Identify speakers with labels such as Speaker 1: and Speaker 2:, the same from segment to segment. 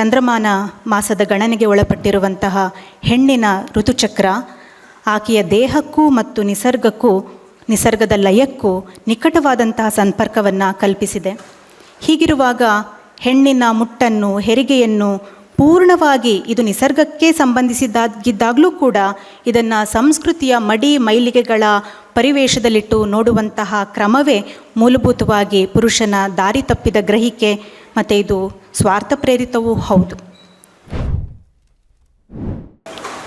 Speaker 1: ಚಂದ್ರಮಾನ ಮಾಸದ ಗಣನೆಗೆ ಒಳಪಟ್ಟಿರುವಂತಹ ಹೆಣ್ಣಿನ ಋತುಚಕ್ರ, ಆಕೆಯ ದೇಹಕ್ಕೂ ಮತ್ತು ನಿಸರ್ಗಕ್ಕೂ, ನಿಸರ್ಗದ ಲಯಕ್ಕೂ ನಿಕಟವಾದಂತಹ ಸಂಪರ್ಕವನ್ನು ಕಲ್ಪಿಸಿದೆ. ಹೀಗಿರುವಾಗ ಹೆಣ್ಣಿನ ಮುಟ್ಟನ್ನು, ಹೆರಿಗೆಯನ್ನು ಪೂರ್ಣವಾಗಿ ಇದು ನಿಸರ್ಗಕ್ಕೆ ಸಂಬಂಧಿಸಿದಾಗಿದ್ದಾಗಲೂ ಕೂಡ ಇದನ್ನು ಸಂಸ್ಕೃತಿಯ ಮಡಿ ಮೈಲಿಗೆಗಳ ಪರಿವೇಶದಲ್ಲಿಟ್ಟು ನೋಡುವಂತಹ ಕ್ರಮವೇ ಮೂಲಭೂತವಾಗಿ ಪುರುಷನ ದಾರಿ ತಪ್ಪಿದ ಗ್ರಹಿಕೆ, ಮತ್ತು ಇದು ಸ್ವಾರ್ಥ ಪ್ರೇರಿತವೂ ಹೌದು.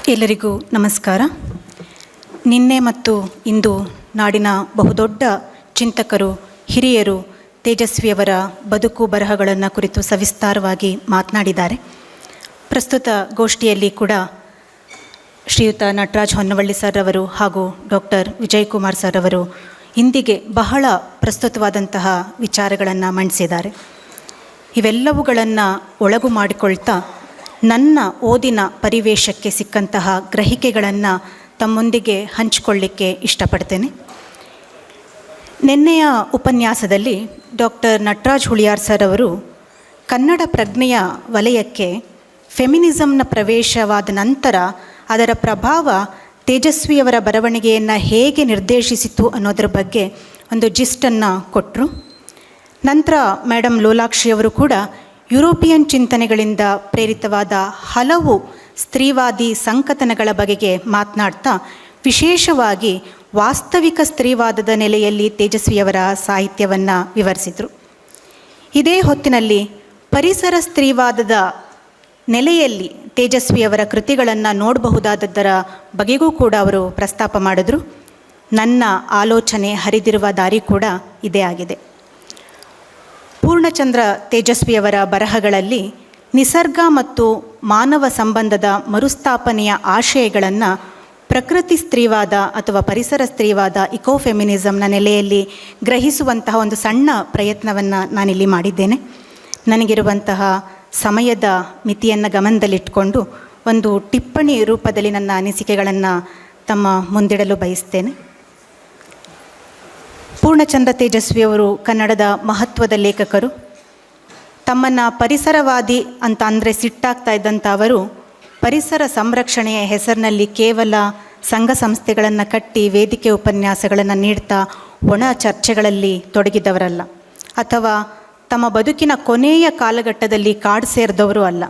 Speaker 1: ಎಲ್ಲರಿಗೂ ನಮಸ್ಕಾರ. ನಿನ್ನೆ ಮತ್ತು ಇಂದು ನಾಡಿನ ಬಹುದೊಡ್ಡ ಚಿಂತಕರು, ಹಿರಿಯರು, ತೇಜಸ್ವಿಯವರ ಬದುಕು ಬರಹಗಳನ್ನು ಕುರಿತು ಸವಿಸ್ತಾರವಾಗಿ ಮಾತನಾಡಿದ್ದಾರೆ. ಪ್ರಸ್ತುತ ಗೋಷ್ಠಿಯಲ್ಲಿ ಕೂಡ ಶ್ರೀಯುತ ನಟರಾಜ್ ಹೊನ್ನವಳ್ಳಿ ಸರ್ ಅವರು ಹಾಗೂ ಡಾಕ್ಟರ್ ವಿಜಯ್ ಕುಮಾರ್ ಸರ್ ಅವರು ಇಂದಿಗೆ ಬಹಳ ಪ್ರಸ್ತುತವಾದಂತಹ ವಿಚಾರಗಳನ್ನು ಮಂಡಿಸಿದ್ದಾರೆ. ಇವೆಲ್ಲವುಗಳನ್ನು ಒಳಗು ಮಾಡಿಕೊಳ್ತಾ ನನ್ನ ಓದಿನ ಪರಿವೇಶಕ್ಕೆ ಸಿಕ್ಕಂತಹ ಗ್ರಹಿಕೆಗಳನ್ನು ತಮ್ಮೊಂದಿಗೆ ಹಂಚಿಕೊಳ್ಳಿಕ್ಕೆ ಇಷ್ಟಪಡ್ತೇನೆ. ನಿನ್ನೆಯ ಉಪನ್ಯಾಸದಲ್ಲಿ ಡಾಕ್ಟರ್ ನಟರಾಜ್ ಹುಳಿಯಾರ್ ಸರ್ ಅವರು ಕನ್ನಡ ಪ್ರಜ್ಞೆಯ ವಲಯಕ್ಕೆ ಫೆಮಿನಿಸಮ್ನ ಪ್ರವೇಶವಾದ ನಂತರ ಅದರ ಪ್ರಭಾವ ತೇಜಸ್ವಿಯವರ ಬರವಣಿಗೆಯನ್ನು ಹೇಗೆ ನಿರ್ದೇಶಿಸಿತು ಅನ್ನೋದರ ಬಗ್ಗೆ ಒಂದು ಜಿಸ್ಟನ್ನು ಕೊಟ್ಟರು ನಂತರ ಮೇಡಮ್ ಲೋಲಾಕ್ಷಿಯವರು ಕೂಡ ಯುರೋಪಿಯನ್ ಚಿಂತನೆಗಳಿಂದ ಪ್ರೇರಿತವಾದ ಹಲವು ಸ್ತ್ರೀವಾದಿ ಸಂಕತನಗಳ ಬಗೆಗೆ ಮಾತನಾಡ್ತಾ ವಿಶೇಷವಾಗಿ ವಾಸ್ತವಿಕ ಸ್ತ್ರೀವಾದದ ನೆಲೆಯಲ್ಲಿ ತೇಜಸ್ವಿಯವರ ಸಾಹಿತ್ಯವನ್ನು ವಿವರಿಸಿದರು. ಇದೇ ಹೊತ್ತಿನಲ್ಲಿ ಪರಿಸರ ಸ್ತ್ರೀವಾದದ ನೆಲೆಯಲ್ಲಿ ತೇಜಸ್ವಿಯವರ ಕೃತಿಗಳನ್ನು ನೋಡಬಹುದಾದದ್ದರ ಬಗೆಗೂ ಕೂಡ ಅವರು ಪ್ರಸ್ತಾಪ ಮಾಡಿದ್ರು. ನನ್ನ ಆಲೋಚನೆ ಹರಿದಿರುವ ದಾರಿ ಕೂಡ ಇದೇ ಆಗಿದೆ. ಪೂರ್ಣಚಂದ್ರ ತೇಜಸ್ವಿಯವರ ಬರಹಗಳಲ್ಲಿ ನಿಸರ್ಗ ಮತ್ತು ಮಾನವ ಸಂಬಂಧದ ಮರುಸ್ಥಾಪನೆಯ ಆಶಯಗಳನ್ನು ಪ್ರಕೃತಿ ಸ್ತ್ರೀವಾದ ಅಥವಾ ಪರಿಸರ ಸ್ತ್ರೀವಾದ ಇಕೋಫೆಮಿನಿಸಮ್ನ ನೆಲೆಯಲ್ಲಿ ಗ್ರಹಿಸುವಂತಹ ಒಂದು ಸಣ್ಣ ಪ್ರಯತ್ನವನ್ನು ನಾನಿಲ್ಲಿ ಮಾಡಿದ್ದೇನೆ. ನನಗಿರುವಂತಹ ಸಮಯದ ಮಿತಿಯನ್ನು ಗಮನದಲ್ಲಿಟ್ಟುಕೊಂಡು ಒಂದು ಟಿಪ್ಪಣಿ ರೂಪದಲ್ಲಿ ನನ್ನ ಅನಿಸಿಕೆಗಳನ್ನು ತಮ್ಮ ಮುಂದಿಡಲು ಬಯಸ್ತೇನೆ. ಪೂರ್ಣಚಂದ್ರ ತೇಜಸ್ವಿಯವರು ಕನ್ನಡದ ಮಹತ್ವದ ಲೇಖಕರು. ತಮ್ಮನ್ನು ಪರಿಸರವಾದಿ ಅಂತ ಅಂದರೆ ಸಿಟ್ಟಾಗ್ತಾ ಇದ್ದಂಥ ಅವರು ಪರಿಸರ ಸಂರಕ್ಷಣೆಯ ಹೆಸರಿನಲ್ಲಿ ಕೇವಲ ಸಂಘ ಸಂಸ್ಥೆಗಳನ್ನು ಕಟ್ಟಿ ವೇದಿಕೆ ಉಪನ್ಯಾಸಗಳನ್ನು ನೀಡ್ತಾ ಒಣ ಚರ್ಚೆಗಳಲ್ಲಿ ತೊಡಗಿದವರಲ್ಲ. ಅಥವಾ ತಮ್ಮ ಬದುಕಿನ ಕೊನೆಯ ಕಾಲಘಟ್ಟದಲ್ಲಿ ಕಾಡು ಸೇರಿದವರು ಅಲ್ಲ.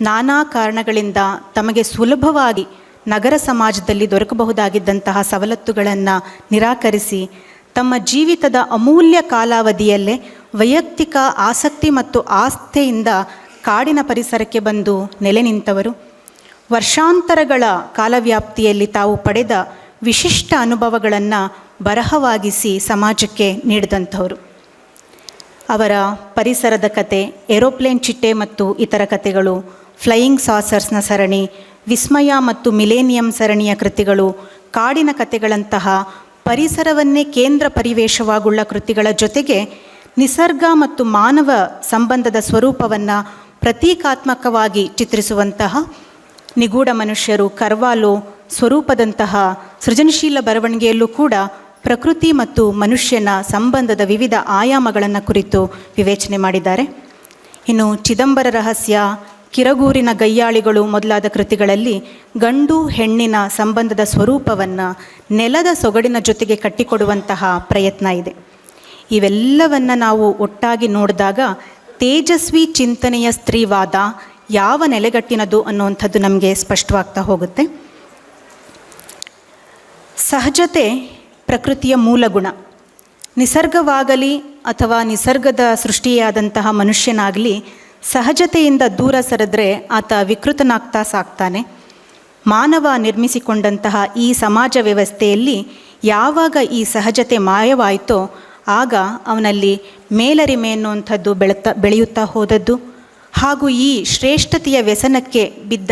Speaker 1: ನಾನಾ ಕಾರಣಗಳಿಂದ ತಮಗೆ ಸುಲಭವಾಗಿ ನಗರ ಸಮಾಜದಲ್ಲಿ ದೊರಕಬಹುದಾಗಿದ್ದಂತಹ ಸವಲತ್ತುಗಳನ್ನು ನಿರಾಕರಿಸಿ ತಮ್ಮ ಜೀವಿತದ ಅಮೂಲ್ಯ ಕಾಲಾವಧಿಯಲ್ಲೇ ವೈಯಕ್ತಿಕ ಆಸಕ್ತಿ ಮತ್ತು ಆಸ್ಥೆಯಿಂದ ಕಾಡಿನ ಪರಿಸರಕ್ಕೆ ಬಂದು ನೆಲೆ ನಿಂತವರು. ವರ್ಷಾಂತರಗಳ ಕಾಲವ್ಯಾಪ್ತಿಯಲ್ಲಿ ತಾವು ಪಡೆದ ವಿಶಿಷ್ಟ ಅನುಭವಗಳನ್ನು ಬರಹವಾಗಿಸಿ ಸಮಾಜಕ್ಕೆ ನೀಡಿದಂಥವರು. ಅವರ ಪರಿಸರದ ಕತೆ, ಏರೋಪ್ಲೇನ್ ಚಿಟ್ಟೆ ಮತ್ತು ಇತರ ಕಥೆಗಳು ಫ್ಲೈಯಿಂಗ್ ಸಾಸರ್ಸ್ನ ಸರಣಿ, ವಿಸ್ಮಯ ಮತ್ತು ಮಿಲೇನಿಯಂ ಸರಣಿಯ ಕೃತಿಗಳು, ಕಾಡಿನ ಕಥೆಗಳಂತಹ ಪರಿಸರವನ್ನೇ ಕೇಂದ್ರ ಪರಿವೇಶವಾಗುಳ್ಳ ಕೃತಿಗಳ ಜೊತೆಗೆ ನಿಸರ್ಗ ಮತ್ತು ಮಾನವ ಸಂಬಂಧದ ಸ್ವರೂಪವನ್ನು ಪ್ರತೀಕಾತ್ಮಕವಾಗಿ ಚಿತ್ರಿಸುವಂತಹ ನಿಗೂಢ ಮನುಷ್ಯರು ಕರ್ವಾಲೋ ಸ್ವರೂಪದಂತಹ ಸೃಜನಶೀಲ ಬರವಣಿಗೆಯಲ್ಲೂ ಕೂಡ ಪ್ರಕೃತಿ ಮತ್ತು ಮನುಷ್ಯನ ಸಂಬಂಧದ ವಿವಿಧ ಆಯಾಮಗಳನ್ನು ಕುರಿತು ವಿವೇಚನೆ ಮಾಡಿದ್ದಾರೆ. ಇನ್ನು ಚಿದಂಬರ ರಹಸ್ಯ ಕಿರಗೂರಿನ ಗಯ್ಯಾಳಿಗಳು ಮೊದಲಾದ ಕೃತಿಗಳಲ್ಲಿ ಗಂಡು ಹೆಣ್ಣಿನ ಸಂಬಂಧದ ಸ್ವರೂಪವನ್ನು ನೆಲದ ಸೊಗಡಿನ ಜೊತೆಗೆ ಕಟ್ಟಿಕೊಡುವಂತಹ ಪ್ರಯತ್ನ ಇದೆ. ಇವೆಲ್ಲವನ್ನು ನಾವು ಒಟ್ಟಾಗಿ ನೋಡಿದಾಗ ತೇಜಸ್ವಿ ಚಿಂತನೆಯ ಸ್ತ್ರೀವಾದ ಯಾವ ನೆಲೆಗಟ್ಟಿನದು ಅನ್ನುವಂಥದ್ದು ನಮಗೆ ಸ್ಪಷ್ಟವಾಗ್ತಾ ಹೋಗುತ್ತೆ. ಸಹಜತೆ ಪ್ರಕೃತಿಯ ಮೂಲ ಗುಣ ನಿಸರ್ಗವಾಗಲಿ ಅಥವಾ ನಿಸರ್ಗದ ಸೃಷ್ಟಿಯಾದಂತಹ ಮನುಷ್ಯನಾಗಲಿ ಸಹಜತೆಯಿಂದ ದೂರ ಸರಿದ್ರೆ ಆತ ವಿಕೃತನಾಗ್ತಾ ಸಾಕ್ತಾನೆ. ಮಾನವ ನಿರ್ಮಿಸಿಕೊಂಡಂತಹ ಈ ಸಮಾಜ ವ್ಯವಸ್ಥೆಯಲ್ಲಿ ಯಾವಾಗ ಈ ಸಹಜತೆ ಮಾಯವಾಯಿತೋ ಆಗ ಅವನಲ್ಲಿ ಮೇಲರಿಮೆ ಅನ್ನುವಂಥದ್ದು ಬೆಳತಾ, ಬೆಳೆಯುತ್ತಾ ಹೋದದ್ದು. ಹಾಗೂ ಈ ಶ್ರೇಷ್ಠತೆಯ ವ್ಯಸನಕ್ಕೆ ಬಿದ್ದ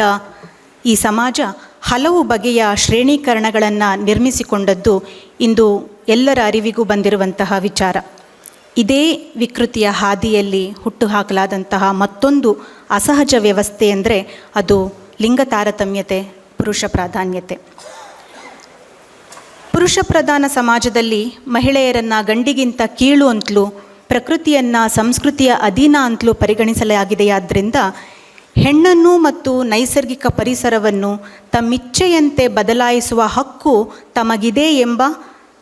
Speaker 1: ಈ ಸಮಾಜ ಹಲವು ಬಗೆಯ ಶ್ರೇಣೀಕರಣಗಳನ್ನು ನಿರ್ಮಿಸಿಕೊಂಡದ್ದು ಇಂದು ಎಲ್ಲರ ಅರಿವಿಗೂ ಬಂದಿರುವಂತಹ ವಿಚಾರ. ಇದೇ ವಿಕೃತಿಯ ಹಾದಿಯಲ್ಲಿ ಹುಟ್ಟುಹಾಕಲಾದಂತಹ ಮತ್ತೊಂದು ಅಸಹಜ ವ್ಯವಸ್ಥೆ ಅಂದರೆ ಅದು ಲಿಂಗ ತಾರತಮ್ಯತೆ, ಪುರುಷ ಪ್ರಾಧಾನ್ಯತೆ. ಪುರುಷ ಪ್ರಧಾನ ಸಮಾಜದಲ್ಲಿ ಮಹಿಳೆಯರನ್ನು ಗಂಡಿಗಿಂತ ಕೀಳು ಅಂತಲೂ, ಪ್ರಕೃತಿಯನ್ನು ಸಂಸ್ಕೃತಿಯ ಅಧೀನ ಅಂತಲೂ ಪರಿಗಣಿಸಲಾಗಿದೆಯಾದ್ದರಿಂದ ಹೆಣ್ಣನ್ನು ಮತ್ತು ನೈಸರ್ಗಿಕ ಪರಿಸರವನ್ನು ತಮ್ಮಿಚ್ಛೆಯಂತೆ ಬದಲಾಯಿಸುವ ಹಕ್ಕು ತಮಗಿದೆ ಎಂಬ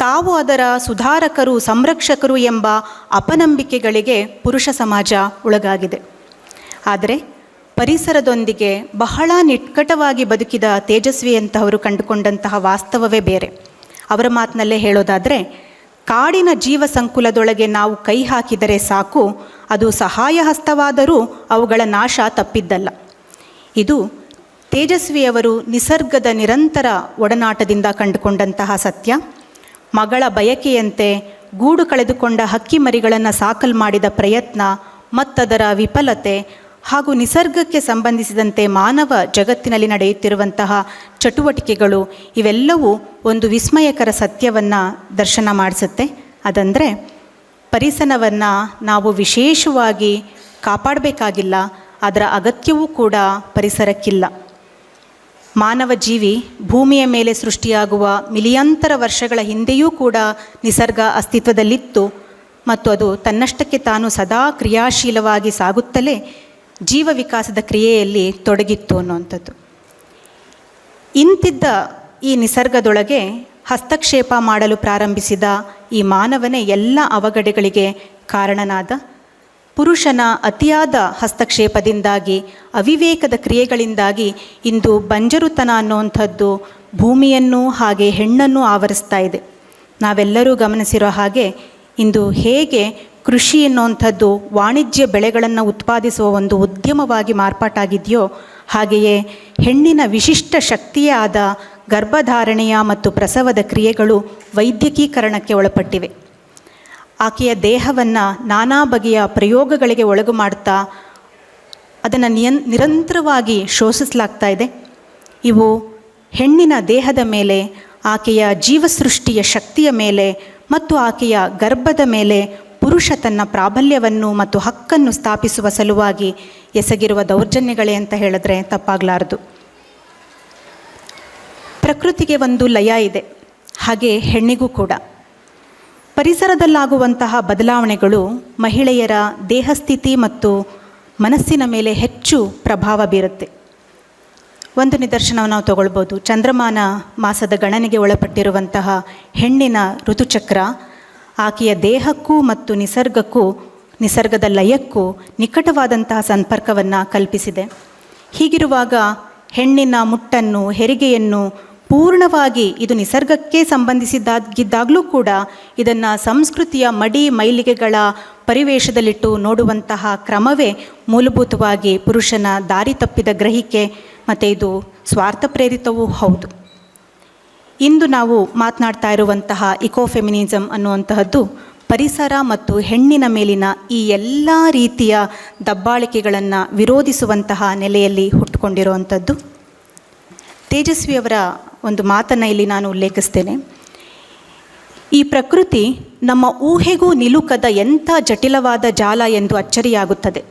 Speaker 1: ತಾವು ಅದರ ಸುಧಾರಕರು, ಸಂರಕ್ಷಕರು ಎಂಬ ಅಪನಂಬಿಕೆಗಳಿಗೆ ಪುರುಷ ಸಮಾಜ ಒಳಗಾಗಿದೆ. ಆದರೆ ಪರಿಸರದೊಂದಿಗೆ ಬಹಳ ನಿಟ್ಕಟವಾಗಿ ಬದುಕಿದ ತೇಜಸ್ವಿಯಂತಹವರು ಕಂಡುಕೊಂಡಂತಹ ವಾಸ್ತವವೇ ಬೇರೆ. ಅವರ ಮಾತಿನಲ್ಲೇ ಹೇಳೋದಾದರೆ, ಕಾಡಿನ ಜೀವ ಸಂಕುಲದೊಳಗೆ ನಾವು ಕೈ ಹಾಕಿದರೆ ಸಾಕು, ಅದು ಸಹಾಯ ಹಸ್ತವಾದರೂ ಅವುಗಳ ನಾಶ ತಪ್ಪಿದ್ದಲ್ಲ. ಇದು ತೇಜಸ್ವಿಯವರು ನಿಸರ್ಗದ ನಿರಂತರ ಒಡನಾಟದಿಂದ ಕಂಡುಕೊಂಡಂತಹ ಸತ್ಯ. ಮಗಳ ಬಯಕೆಯಂತೆ ಗೂಡು ಕಳೆದುಕೊಂಡ ಹಕ್ಕಿ ಮರಿಗಳನ್ನು ಸಾಕಲ್ ಮಾಡಿದ ಪ್ರಯತ್ನ, ಮತ್ತದರ ವಿಫಲತೆ ಹಾಗೂ ನಿಸರ್ಗಕ್ಕೆ ಸಂಬಂಧಿಸಿದಂತೆ ಮಾನವ ಜಗತ್ತಿನಲ್ಲಿ ನಡೆಯುತ್ತಿರುವಂತಹ ಚಟುವಟಿಕೆಗಳು ಇವೆಲ್ಲವೂ ಒಂದು ವಿಸ್ಮಯಕರ ಸತ್ಯವನ್ನು ದರ್ಶನ ಮಾಡಿಸುತ್ತೆ. ಅದಂದರೆ ಪರಿಸರವನ್ನು ನಾವು ವಿಶೇಷವಾಗಿ ಕಾಪಾಡಬೇಕಾಗಿಲ್ಲ, ಅದರ ಅಗತ್ಯವೂ ಕೂಡ ಪರಿಸರಕ್ಕಿಲ್ಲ. ಮಾನವ ಜೀವಿ ಭೂಮಿಯ ಮೇಲೆ ಸೃಷ್ಟಿಯಾಗುವ ಮಿಲಿಯಂತರ ವರ್ಷಗಳ ಹಿಂದೆಯೂ ಕೂಡ ನಿಸರ್ಗ ಅಸ್ತಿತ್ವದಲ್ಲಿತ್ತು ಮತ್ತು ಅದು ತನ್ನಷ್ಟಕ್ಕೆ ತಾನು ಸದಾ ಕ್ರಿಯಾಶೀಲವಾಗಿ ಸಾಗುತ್ತಲೇ ಜೀವ ವಿಕಾಸದ ಕ್ರಿಯೆಯಲ್ಲಿ ತೊಡಗಿತ್ತು ಅನ್ನುವಂಥದ್ದು. ಇಂತಿದ್ದ ಈ ನಿಸರ್ಗದೊಳಗೆ ಹಸ್ತಕ್ಷೇಪ ಮಾಡಲು ಪ್ರಾರಂಭಿಸಿದ ಈ ಮಾನವನೇ ಎಲ್ಲ ಅವಘಡಗಳಿಗೆ ಕಾರಣನಾದ ಪುರುಷನ ಅತಿಯಾದ ಹಸ್ತಕ್ಷೇಪದಿಂದಾಗಿ, ಅವಿವೇಕದ ಕ್ರಿಯೆಗಳಿಂದಾಗಿ ಇಂದು ಬಂಜರುತನ ಅನ್ನುವಂಥದ್ದು ಭೂಮಿಯನ್ನು ಹಾಗೆ ಹೆಣ್ಣನ್ನು ಆವರಿಸ್ತಾ ಇದೆ. ನಾವೆಲ್ಲರೂ ಗಮನಿಸಿರೋ ಹಾಗೆ ಇಂದು ಹೇಗೆ ಕೃಷಿ ಎನ್ನುವಂಥದ್ದು ವಾಣಿಜ್ಯ ಬೆಳೆಗಳನ್ನು ಉತ್ಪಾದಿಸುವ ಒಂದು ಉದ್ಯಮವಾಗಿ ಮಾರ್ಪಾಟಾಗಿದೆಯೋ, ಹಾಗೆಯೇ ಹೆಣ್ಣಿನ ವಿಶಿಷ್ಟ ಶಕ್ತಿಯೇ ಆದ ಗರ್ಭಧಾರಣೆಯ ಮತ್ತು ಪ್ರಸವದ ಕ್ರಿಯೆಗಳು ವೈದ್ಯಕೀಕರಣಕ್ಕೆ ಒಳಪಟ್ಟಿವೆ. ಆಕೆಯ ದೇಹವನ್ನು ನಾನಾ ಬಗೆಯ ಪ್ರಯೋಗಗಳಿಗೆ ಒಳಗು ಮಾಡ್ತಾ ಅದನ್ನು ನಿಯನ್, ನಿರಂತರವಾಗಿ ಶೋಷಿಸಲಾಗ್ತಾ ಇದೆ. ಇವು ಹೆಣ್ಣಿನ ದೇಹದ ಮೇಲೆ, ಆಕೆಯ ಜೀವಸೃಷ್ಟಿಯ ಶಕ್ತಿಯ ಮೇಲೆ ಮತ್ತು ಆಕೆಯ ಗರ್ಭದ ಮೇಲೆ ಪುರುಷ ತನ್ನ ಪ್ರಾಬಲ್ಯವನ್ನು ಮತ್ತು ಹಕ್ಕನ್ನು ಸ್ಥಾಪಿಸುವ ಸಲುವಾಗಿ ಎಸಗಿರುವ ದೌರ್ಜನ್ಯಗಳೇ ಅಂತ ಹೇಳಿದ್ರೆ ತಪ್ಪಾಗಲಾರದು. ಪ್ರಕೃತಿಗೆ ಒಂದು ಲಯ ಇದೆ. ಹಾಗೆ ಹೆಣ್ಣಿಗೂ ಕೂಡ. ಪರಿಸರದಲ್ಲಾಗುವಂತಹ ಬದಲಾವಣೆಗಳು ಮಹಿಳೆಯರ ದೇಹಸ್ಥಿತಿ ಮತ್ತು ಮನಸ್ಸಿನ ಮೇಲೆ ಹೆಚ್ಚು ಪ್ರಭಾವ ಬೀರುತ್ತೆ. ಒಂದು ನಿದರ್ಶನವನ್ನು ನಾವು ತಗೊಳ್ಬೋದು. ಚಂದ್ರಮಾನ ಮಾಸದ ಗಣನೆಗೆ ಒಳಪಟ್ಟಿರುವಂತಹ ಹೆಣ್ಣಿನ ಋತುಚಕ್ರ, ಆಕೆಯ ದೇಹಕ್ಕೂ ಮತ್ತು ನಿಸರ್ಗಕ್ಕೂ, ನಿಸರ್ಗದ ಲಯಕ್ಕೂ ನಿಕಟವಾದಂತಹ ಸಂಪರ್ಕವನ್ನು ಕಲ್ಪಿಸಿದೆ. ಹೀಗಿರುವಾಗ ಹೆಣ್ಣಿನ ಮುಟ್ಟನ್ನು, ಹೆರಿಗೆಯನ್ನು ಪೂರ್ಣವಾಗಿ ಇದು ನಿಸರ್ಗಕ್ಕೆ ಸಂಬಂಧಿಸಿದ್ದಾಗಿದ್ದಾಗಲೂ ಕೂಡ ಇದನ್ನು ಸಂಸ್ಕೃತಿಯ ಮಡಿ ಮೈಲಿಗೆಗಳ ಪರಿವೇಶದಲ್ಲಿಟ್ಟು ನೋಡುವಂತಹ ಕ್ರಮವೇ ಮೂಲಭೂತವಾಗಿ ಪುರುಷನ ದಾರಿ ತಪ್ಪಿದ ಗ್ರಹಿಕೆ, ಮತ್ತು ಇದು ಸ್ವಾರ್ಥ ಪ್ರೇರಿತವೂ ಹೌದು. ಇಂದು ನಾವು ಮಾತನಾಡ್ತಾ ಇರುವಂತಹ ಇಕೋಫೆಮಿನಿಸಮ್ ಅನ್ನುವಂತಹದ್ದು ಪರಿಸರ ಮತ್ತು ಹೆಣ್ಣಿನ ಮೇಲಿನ ಈ ಎಲ್ಲ ರೀತಿಯ ದಬ್ಬಾಳಿಕೆಗಳನ್ನು ವಿರೋಧಿಸುವಂತಹ ನೆಲೆಯಲ್ಲಿ ಹುಟ್ಟುಕೊಂಡಿರುವಂಥದ್ದು ತೇಜಸ್ವಿಯವರ ಒಂದು ಮಾತನ್ನು ಇಲ್ಲಿ ನಾನು ಉಲ್ಲೇಖಿಸ್ತೇನೆ. ಈ ಪ್ರಕೃತಿ ನಮ್ಮ ಊಹೆಗೂ ನಿಲುಕದ ಎಂಥ ಜಟಿಲವಾದ ಜಾಲ ಎಂದು ಅಚ್ಚರಿಯಾಗುತ್ತದೆ.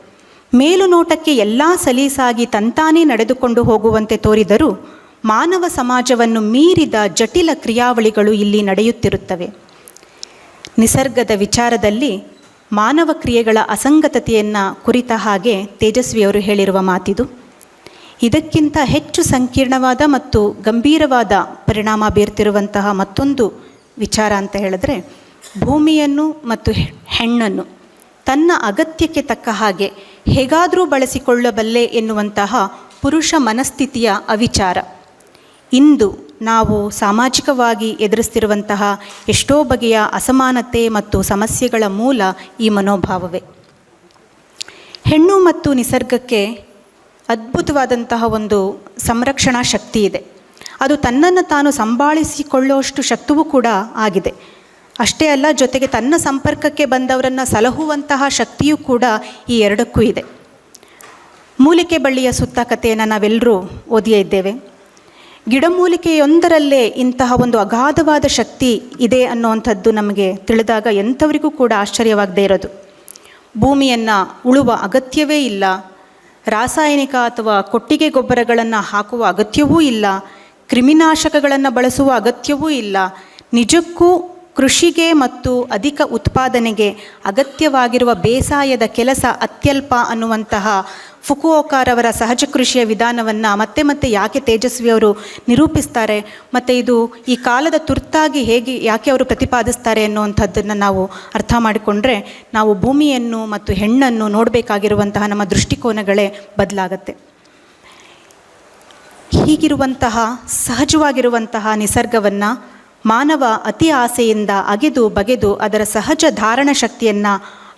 Speaker 1: ಮೇಲುನೋಟಕ್ಕೆ ಎಲ್ಲ ಸಲೀಸಾಗಿ ತಂತಾನೇ ನಡೆದುಕೊಂಡು ಹೋಗುವಂತೆ ತೋರಿದರೂ ಮಾನವ ಸಮಾಜವನ್ನು ಮೀರಿದ ಜಟಿಲ ಕ್ರಿಯಾವಳಿಗಳು ಇಲ್ಲಿ ನಡೆಯುತ್ತಿರುತ್ತವೆ. ನಿಸರ್ಗದ ವಿಚಾರದಲ್ಲಿ ಮಾನವ ಕ್ರಿಯೆಗಳ ಅಸಂಗತತೆಯನ್ನು ಕುರಿತ ಹಾಗೆ ತೇಜಸ್ವಿಯವರು ಹೇಳಿರುವ ಮಾತಿದು. ಇದಕ್ಕಿಂತ ಹೆಚ್ಚು ಸಂಕೀರ್ಣವಾದ ಮತ್ತು ಗಂಭೀರವಾದ ಪರಿಣಾಮ ಬೀರ್ತಿರುವಂತಹ ಮತ್ತೊಂದು ವಿಚಾರ ಅಂತ ಹೇಳಿದ್ರೆ, ಭೂಮಿಯನ್ನು ಮತ್ತು ಹೆಣ್ಣನ್ನು ತನ್ನ ಅಗತ್ಯಕ್ಕೆ ತಕ್ಕ ಹಾಗೆ ಹೇಗಾದರೂ ಬಳಸಿಕೊಳ್ಳಬಲ್ಲೆ ಎನ್ನುವಂತಹ ಪುರುಷ ಮನಸ್ಥಿತಿಯ ಅವಿಚಾರ. ಇಂದು ನಾವು ಸಾಮಾಜಿಕವಾಗಿ ಎದುರಿಸ್ತಿರುವಂತಹ ಎಷ್ಟೋ ಬಗೆಯ ಅಸಮಾನತೆ ಮತ್ತು ಸಮಸ್ಯೆಗಳ ಮೂಲ ಈ ಮನೋಭಾವವೇ. ಹೆಣ್ಣು ಮತ್ತು ನಿಸರ್ಗಕ್ಕೆ ಅದ್ಭುತವಾದಂತಹ ಒಂದು ಸಂರಕ್ಷಣಾ ಶಕ್ತಿ ಇದೆ. ಅದು ತನ್ನನ್ನು ತಾನು ಸಂಭಾಳಿಸಿಕೊಳ್ಳುವಷ್ಟು ಶಕ್ತವೂ ಕೂಡ ಆಗಿದೆ. ಅಷ್ಟೇ ಅಲ್ಲ, ಜೊತೆಗೆ ತನ್ನ ಸಂಪರ್ಕಕ್ಕೆ ಬಂದವರನ್ನು ಸಲಹುವಂತಹ ಶಕ್ತಿಯೂ ಕೂಡ ಈ ಎರಡಕ್ಕೂ ಇದೆ. ಮೂಲಿಕೆ ಬಳ್ಳಿಯ ಸುತ್ತ ಕಥೆಯನ್ನು ನಾವೆಲ್ಲರೂ ಓದಿಯೇ ಇದ್ದೇವೆ. ಗಿಡಮೂಲಿಕೆಯೊಂದರಲ್ಲೇ ಇಂತಹ ಒಂದು ಅಗಾಧವಾದ ಶಕ್ತಿ ಇದೆ ಅನ್ನುವಂಥದ್ದು ನಮಗೆ ತಿಳಿದಾಗ ಎಂಥವರಿಗೂ ಕೂಡ ಆಶ್ಚರ್ಯವಾಗದೇ ಇರೋದು. ಭೂಮಿಯನ್ನು ಉಳುವ ಅಗತ್ಯವೇ ಇಲ್ಲ ರಾಸಾಯನಿಕ ಅಥವಾ ಕೊಟ್ಟಿಗೆ ಗೊಬ್ಬರಗಳನ್ನು ಹಾಕುವ ಅಗತ್ಯವೂ ಇಲ್ಲ, ಕ್ರಿಮಿನಾಶಕಗಳನ್ನು ಬಳಸುವ ಅಗತ್ಯವೂ ಇಲ್ಲ. ನಿಜಕ್ಕೂ ಕೃಷಿಗೆ ಮತ್ತು ಅಧಿಕ ಉತ್ಪಾದನೆಗೆ ಅಗತ್ಯವಾಗಿರುವ ಬೇಸಾಯದ ಕೆಲಸ ಅತ್ಯಲ್ಪ ಅನ್ನುವಂತಹ ಫುಕುओಕಾರ್ ಅವರ ಸಹಜ ಕೃಷಿಯ ವಿಧಾನವನ್ನು ಮತ್ತೆ ಮತ್ತೆ ಯಾಕೆ ತೇಜಸ್ವಿ ಅವರು ನಿರೂಪಿಸ್ತಾರೆ, ಮತ್ತು ಇದು ಈ ಕಾಲದ ತುರ್ತಾಗಿ ಹೇಗೆ ಯಾಕೆ ಅವರು ಪ್ರತಿಪಾದಿಸ್ತಾರೆ ಅನ್ನುವಂಥದ್ದನ್ನು ನಾವು ಅರ್ಥ ಮಾಡಿಕೊಂಡ್ರೆ ನಾವು ಭೂಮಿಯನ್ನು ಮತ್ತು ಹೆಣ್ಣನ್ನು ನೋಡಬೇಕಾಗಿರುವಂತಹ ನಮ್ಮ ದೃಷ್ಟಿಕೋನಗಳೇ ಬದಲಾಗತ್ತೆ. ಹೀಗಿರುವಂತಹ ಸಹಜವಾಗಿರುವಂತಹ ನಿಸರ್ಗವನ್ನು ಮಾನವ ಅತಿ ಆಸೆಯಿಂದ ಅಗೆದು ಬಗೆದು ಅದರ ಸಹಜ ಧಾರಣ ಶಕ್ತಿಯನ್ನು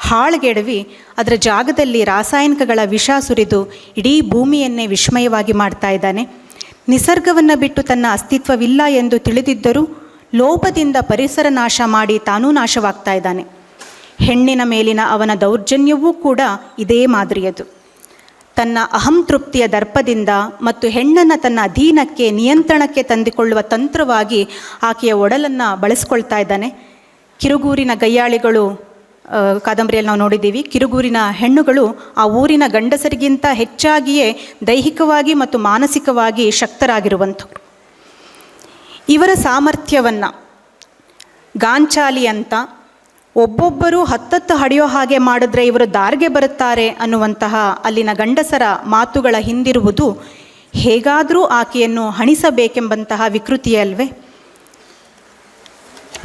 Speaker 1: ಹಾಳ್ಗೆಡವಿ, ಅದರ ಜಾಗದಲ್ಲಿ ರಾಸಾಯನಿಕಗಳ ವಿಷ ಸುರಿದು ಇಡೀ ಭೂಮಿಯನ್ನೇ ವಿಸ್ಮಯವಾಗಿ ಮಾಡ್ತಾ ಇದ್ದಾನೆ. ನಿಸರ್ಗವನ್ನು ಬಿಟ್ಟು ತನ್ನ ಅಸ್ತಿತ್ವವಿಲ್ಲ ಎಂದು ತಿಳಿದಿದ್ದರೂ ಲೋಪದಿಂದ ಪರಿಸರ ನಾಶ ಮಾಡಿ ತಾನೂ ನಾಶವಾಗ್ತಾ ಇದ್ದಾನೆ. ಹೆಣ್ಣಿನ ಮೇಲಿನ ಅವನ ದೌರ್ಜನ್ಯವೂ ಕೂಡ ಇದೇ ಮಾದರಿಯದು. ತನ್ನ ಅಹಂ ತೃಪ್ತಿಯ ದರ್ಪದಿಂದ ಮತ್ತು ಹೆಣ್ಣನ್ನು ತನ್ನ ಅಧೀನಕ್ಕೆ ನಿಯಂತ್ರಣಕ್ಕೆ ತಂದುಕೊಳ್ಳುವ ತಂತ್ರವಾಗಿ ಆಕೆಯ ಒಡಲನ್ನು ಬಳಸ್ಕೊಳ್ತಾ ಇದ್ದಾನೆ. ಕಿರುಗೂರಿನ ಗಯ್ಯಾಳಿಗಳು ಕಾದಂಬರಿಯಲ್ಲಿ ನಾವು ನೋಡಿದ್ದೀವಿ, ಕಿರುಗೂರಿನ ಹೆಣ್ಣುಗಳು ಆ ಊರಿನ ಗಂಡಸರಿಗಿಂತ ಹೆಚ್ಚಾಗಿಯೇ ದೈಹಿಕವಾಗಿ ಮತ್ತು ಮಾನಸಿಕವಾಗಿ ಶಕ್ತರಾಗಿರುವಂಥವ್ರು. ಇವರ ಸಾಮರ್ಥ್ಯವನ್ನು ಗಾಂಚಾಲಿ ಅಂತ ಒಬ್ಬೊಬ್ಬರು ಹತ್ತತ್ತು ಹಡಿಯೋ ಹಾಗೆ ಮಾಡಿದ್ರೆ ಇವರು ದಾರಿಗೆ ಬರುತ್ತಾರೆ ಅನ್ನುವಂತಹ ಅಲ್ಲಿನ ಗಂಡಸರ ಮಾತುಗಳ ಹಿಂದಿರುವುದು ಹೇಗಾದರೂ ಆಕೆಯನ್ನು ಹಣಿಸಬೇಕೆಂಬಂತಹ ವಿಕೃತಿಯೇ ಅಲ್ವೇ?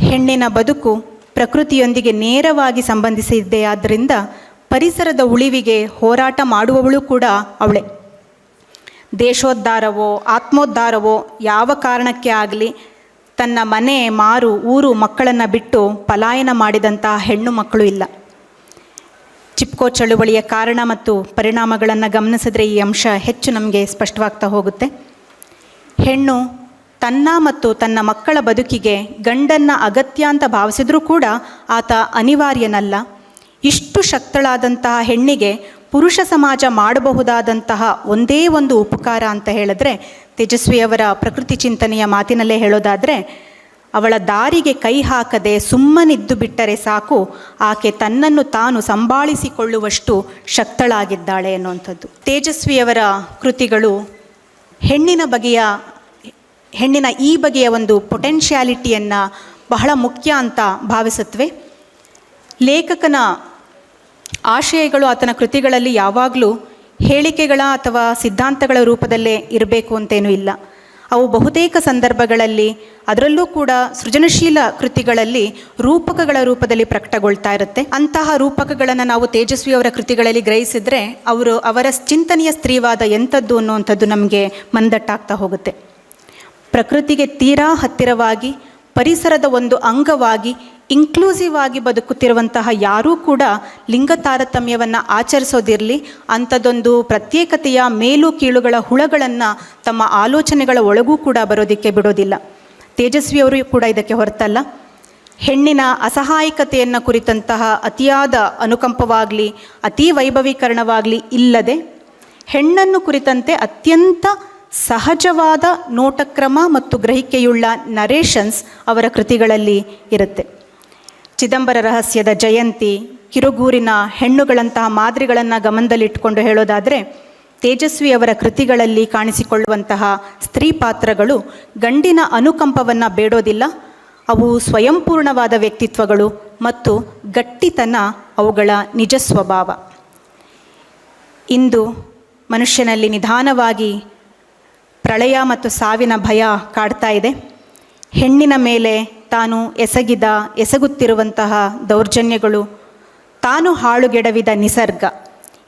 Speaker 1: ಹೆಣ್ಣಿನ ಬದುಕು ಪ್ರಕೃತಿಯೊಂದಿಗೆ ನೇರವಾಗಿ ಸಂಬಂಧಿಸಿದ್ದೆ ಆದ್ದರಿಂದ ಪರಿಸರದ ಉಳಿವಿಗೆ ಹೋರಾಟ ಮಾಡುವವಳು ಕೂಡ ಅವಳೆ. ದೇಶೋದ್ಧಾರವೋ, ಆತ್ಮೋದ್ಧಾರವೋ ಯಾವ ಕಾರಣಕ್ಕೆ ಆಗಲಿ ತನ್ನ ಮನೆ, ಮಾರು, ಊರು ಮಕ್ಕಳನ್ನು ಬಿಟ್ಟು ಪಲಾಯನ ಮಾಡಿದಂತಹ ಹೆಣ್ಣು ಮಕ್ಕಳು ಇಲ್ಲ. ಚಿಪ್ಕೋ ಚಳುವಳಿಯ ಕಾರಣ ಮತ್ತು ಪರಿಣಾಮಗಳನ್ನು ಗಮನಿಸಿದ್ರೆ ಈ ಅಂಶ ಹೆಚ್ಚು ನಮಗೆ ಸ್ಪಷ್ಟವಾಗ್ತಾ ಹೋಗುತ್ತೆ. ಹೆಣ್ಣು ತನ್ನ ಮತ್ತು ತನ್ನ ಮಕ್ಕಳ ಬದುಕಿಗೆ ಗಂಡನ್ನ ಅಗತ್ಯ ಅಂತ ಭಾವಿಸಿದ್ರೂ ಕೂಡ ಆತ ಅನಿವಾರ್ಯನಲ್ಲ. ಇಷ್ಟು ಶಕ್ತಳಾದಂತಹ ಹೆಣ್ಣಿಗೆ ಪುರುಷ ಸಮಾಜ ಮಾಡಬಹುದಾದಂತಹ ಒಂದೇ ಒಂದು ಉಪಕಾರ ಅಂತ ಹೇಳಿದ್ರೆ ತೇಜಸ್ವಿಯವರ ಪ್ರಕೃತಿ ಚಿಂತನೆಯ ಮಾತಿನಲ್ಲೇ ಹೇಳೋದಾದರೆ, ಅವಳ ದಾರಿಗೆ ಕೈ ಹಾಕದೆ ಸುಮ್ಮನಿದ್ದು ಬಿಟ್ಟರೆ ಸಾಕು, ಆಕೆ ತನ್ನನ್ನು ತಾನು ಸಂಭಾಳಿಸಿಕೊಳ್ಳುವಷ್ಟು ಶಕ್ತಳಾಗಿದ್ದಾಳೆ ಅನ್ನುವಂಥದ್ದು. ತೇಜಸ್ವಿಯವರ ಕೃತಿಗಳು ಹೆಣ್ಣಿನ ಬಗೆಯ ಹೆಣ್ಣಿನ ಈ ಬಗೆಯ ಒಂದು ಪೊಟೆನ್ಷಿಯಾಲಿಟಿಯನ್ನು ಬಹಳ ಮುಖ್ಯ ಅಂತ ಭಾವಿಸುತ್ತವೆ ಲೇಖಕನ ಆಶಯಗಳು ಆತನ ಕೃತಿಗಳಲ್ಲಿ ಯಾವಾಗಲೂ ಹೇಳಿಕೆಗಳ ಅಥವಾ ಸಿದ್ಧಾಂತಗಳ ರೂಪದಲ್ಲೇ ಇರಬೇಕು ಅಂತೇನೂ ಇಲ್ಲ. ಅವು ಬಹುತೇಕ ಸಂದರ್ಭಗಳಲ್ಲಿ ಅದರಲ್ಲೂ ಕೂಡ ಸೃಜನಶೀಲ ಕೃತಿಗಳಲ್ಲಿ ರೂಪಕಗಳ ರೂಪದಲ್ಲಿ ಪ್ರಕಟಗೊಳ್ತಾ ಇರುತ್ತೆ. ಅಂತಹ ರೂಪಕಗಳನ್ನು ನಾವು ತೇಜಸ್ವಿಯವರ ಕೃತಿಗಳಲ್ಲಿ ಗ್ರಹಿಸಿದರೆ ಅವರು ಅವರ ಚಿಂತನೆಯ ಸ್ತ್ರೀವಾದ ಎಂಥದ್ದು ಅನ್ನುವಂಥದ್ದು ನಮಗೆ ಮಂದಟ್ಟಾಗ್ತಾ ಹೋಗುತ್ತೆ. ಪ್ರಕೃತಿಗೆ ತೀರಾ ಹತ್ತಿರವಾಗಿ, ಪರಿಸರದ ಒಂದು ಅಂಗವಾಗಿ ಇನ್ಕ್ಲೂಸಿವ್ ಆಗಿ ಬದುಕುತ್ತಿರುವಂತಹ ಯಾರೂ ಕೂಡ ಲಿಂಗ ತಾರತಮ್ಯವನ್ನು ಆಚರಿಸೋದಿರಲಿ, ಅಂಥದ್ದೊಂದು ಪ್ರತ್ಯೇಕತೆಯ ಮೇಲು ಕೀಳುಗಳ ಹುಳಗಳನ್ನು ತಮ್ಮ ಆಲೋಚನೆಗಳ ಒಳಗೂ ಕೂಡ ಬರೋದಕ್ಕೆ ಬಿಡೋದಿಲ್ಲ. ತೇಜಸ್ವಿಯವರು ಕೂಡ ಇದಕ್ಕೆ ಹೊರತಲ್ಲ. ಹೆಣ್ಣಿನ ಅಸಹಾಯಕತೆಯನ್ನು ಕುರಿತಂತಹ ಅತಿಯಾದ ಅನುಕಂಪವಾಗಲಿ, ಅತಿ ವೈಭವೀಕರಣವಾಗಲಿ ಇಲ್ಲದೆ, ಹೆಣ್ಣನ್ನು ಕುರಿತಂತೆ ಅತ್ಯಂತ ಸಹಜವಾದ ನೋಟಕ್ರಮ ಮತ್ತು ಗ್ರಹಿಕೆಯುಳ್ಳ ನರೇಷನ್ಸ್ ಅವರ ಕೃತಿಗಳಲ್ಲಿ ಇರುತ್ತೆ. ಚಿದಂಬರ ರಹಸ್ಯದ ಜಯಂತಿ, ಕಿರುಗೂರಿನ ಹೆಣ್ಣುಗಳಂತಹ ಮಾದರಿಗಳನ್ನು ಗಮನದಲ್ಲಿಟ್ಟುಕೊಂಡು ಹೇಳೋದಾದರೆ, ತೇಜಸ್ವಿ ಅವರ ಕೃತಿಗಳಲ್ಲಿ ಕಾಣಿಸಿಕೊಳ್ಳುವಂತಹ ಸ್ತ್ರೀ ಪಾತ್ರಗಳು ಗಂಡಿನ ಅನುಕಂಪವನ್ನು ಬೇಡೋದಿಲ್ಲ, ಅವು ಸ್ವಯಂಪೂರ್ಣವಾದ ವ್ಯಕ್ತಿತ್ವಗಳು ಮತ್ತು ಗಟ್ಟಿತನ ಅವುಗಳ ನಿಜ ಸ್ವಭಾವ ಇಂದು ಮನುಷ್ಯನಲ್ಲಿ ನಿಧಾನವಾಗಿ ಪ್ರಳಯ ಮತ್ತು ಸಾವಿನ ಭಯ ಕಾಡ್ತಾ ಇದೆ. ಹೆಣ್ಣಿನ ಮೇಲೆ ತಾನು ಎಸಗಿದ, ಎಸಗುತ್ತಿರುವಂತಹ ದೌರ್ಜನ್ಯಗಳು, ತಾನು ಹಾಳುಗೆಡವಿದ ನಿಸರ್ಗ,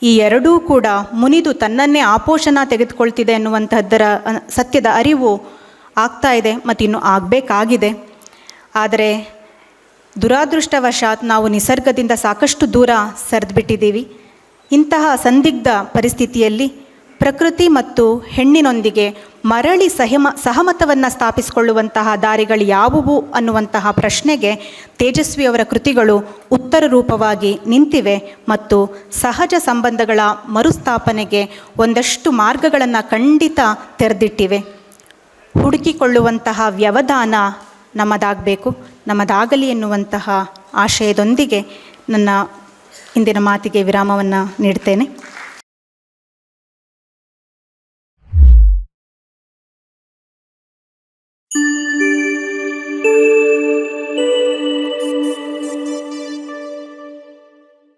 Speaker 1: ಈ ಎರಡೂ ಕೂಡ ಮುನಿದು ತನ್ನನ್ನೇ ಆಪೋಷಣ ತೆಗೆದುಕೊಳ್ತಿದೆ ಎನ್ನುವಂಥದ್ದರ ಸತ್ಯದ ಅರಿವು ಆಗ್ತಾ ಇದೆ ಮತ್ತು ಇನ್ನು ಆಗಬೇಕಾಗಿದೆ. ಆದರೆ ದುರಾದೃಷ್ಟವಶಾತ್ ನಾವು ನಿಸರ್ಗದಿಂದ ಸಾಕಷ್ಟು ದೂರ ಸರಿದ್ಬಿಟ್ಟಿದ್ದೀವಿ. ಇಂತಹ ಸಂದಿಗ್ಧ ಪರಿಸ್ಥಿತಿಯಲ್ಲಿ ಪ್ರಕೃತಿ ಮತ್ತು ಹೆಣ್ಣಿನೊಂದಿಗೆ ಮರಳಿ ಸಹಮ, ಸಹಮತವನ್ನು ಸ್ಥಾಪಿಸಿಕೊಳ್ಳುವಂತಹ ದಾರಿಗಳು ಯಾವುವು ಅನ್ನುವಂತಹ ಪ್ರಶ್ನೆಗೆ ತೇಜಸ್ವಿಯವರ ಕೃತಿಗಳು ಉತ್ತರ ರೂಪವಾಗಿ ನಿಂತಿವೆ ಮತ್ತು ಸಹಜ ಸಂಬಂಧಗಳ ಮರುಸ್ಥಾಪನೆಗೆ ಒಂದಷ್ಟು ಮಾರ್ಗಗಳನ್ನು ಖಂಡಿತ ತೆರೆದಿಟ್ಟಿವೆ. ಹುಡುಕಿಕೊಳ್ಳುವಂತಹ ವ್ಯವಧಾನ ನಮ್ಮದಾಗಬೇಕು, ನಮ್ಮದಾಗಲಿ ಎನ್ನುವಂತಹ ಆಶಯದೊಂದಿಗೆ ನನ್ನ ಇಂದಿನ ಮಾತಿಗೆ ವಿರಾಮವನ್ನು ನೀಡ್ತೇನೆ.